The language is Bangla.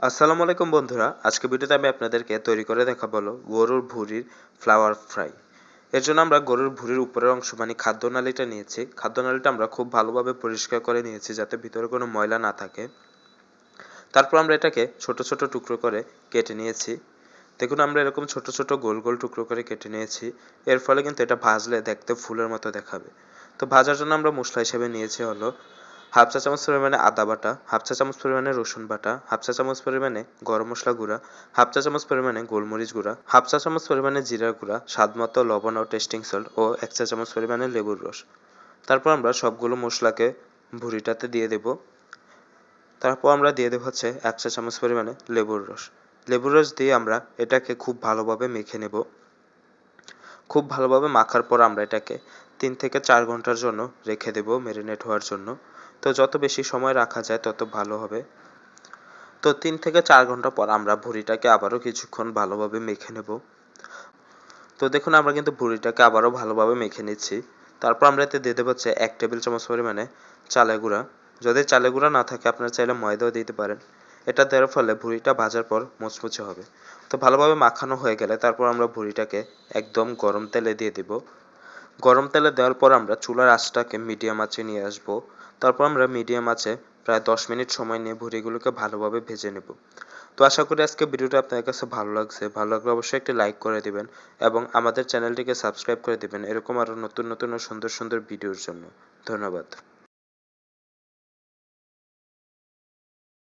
আসসালামু আলাইকুম বন্ধুরা। আজকে ভিডিওতে আমি আপনাদেরকে তৈরি করে দেখাবো হলো গরুর ভুঁড়ির ফ্লাওয়ার ফ্রাই এর জন্য আমরা গরুর ভুঁড়ির উপরের অংশ মানে খাদ্যনালীটা নিয়েছি। খাদ্যনালীটা আমরা খুব ভালোভাবে পরিষ্কার করে নিয়েছি যাতে ভিতরে কোনো ময়লা না থাকে। তারপর আমরা এটাকে ছোট ছোট টুকরো করে কেটে নিয়েছি। দেখুন, আমরা এরকম ছোট ছোট গোল গোল টুকরো করে কেটে নিয়েছি। এর ফলে কিন্তু এটা ভাজলে দেখতে ফুলের মতো দেখাবে। তো ভাজার জন্য আমরা মশলা হিসেবে নিয়েছি হলো হাফ চা চামচ পরিমাণে আদা বাটা, হাফ চা চামচ পরিমাণে রসুন বাটা, হাফ চা চামচ পরিমাণে গরম মশলা গুঁড়া, হাফ চা চামচ পরিমাণে গোলমরিচ গুঁড়া, হাফ চা চামচ পরিমাণে জিরা গুঁড়া স্বাদ মতো লবণ ও টেস্টিং সল্ট ও এক চা চামচ পরিমাণে লেবুর রস। তারপর আমরা সবগুলো মশলাকে ভুঁড়িটাতে দিয়ে দেব। তারপর আমরা দিয়ে দেবো হচ্ছে এক চা চামচ পরিমাণে লেবুর রস। লেবুর রস দিয়ে আমরা এটাকে খুব ভালোভাবে মেখে নেব। খুব ভালোভাবে মাখার পর আমরা এটাকে তিন থেকে চার ঘণ্টার জন্য রেখে দেব ম্যারিনেট হওয়ার জন্য। তো যত বেশি সময় রাখা যায়, তত ভালো হবে। তো তিন থেকে চার ঘণ্টা পর আমরা ভুঁড়িটাকে আবারও কিছুক্ষণ ভালোভাবে মেখে নেব। তো দেখুন, আমরা কিন্তু ভুঁড়িটাকে আবারও ভালোভাবে মেখে নিচ্ছি। তারপর আমরা এতে দিয়ে দেবো হচ্ছে এক টেবিল চামচ পরিমাণে চালে গুঁড়া। যদি চালে গুঁড়া না থাকে, আপনারা চাইলে ময়দাও দিতে পারেন। এটা দেওয়ার ফলে ভুঁড়িটা ভাজার পর মুচমুচে হবে। তো ভালোভাবে মাখানো হয়ে গেলে তারপর আমরা ভুঁড়িটাকে একদম গরম তেলে দিয়ে দেব। গরম তেলে দেওয়ার পর আমরা চুলার আঁচটাকে মিডিয়াম আঁচে নিয়ে আসব। তারপর আমরা মিডিয়াম আঁচে প্রায় দশ মিনিট সময় নিয়ে ভুঁড়িগুলোকে ভালোভাবে ভেজে নেব। তো আশা করি আজকে ভিডিওটা আপনাদের কাছে ভালো লাগছে। ভালো লাগলে অবশ্যই একটি লাইক করে দিবেন এবং আমাদের চ্যানেলটিকে সাবস্ক্রাইব করে দিবেন। এরকম আরও নতুন নতুন ও সুন্দর সুন্দর ভিডিওর জন্য। ধন্যবাদ।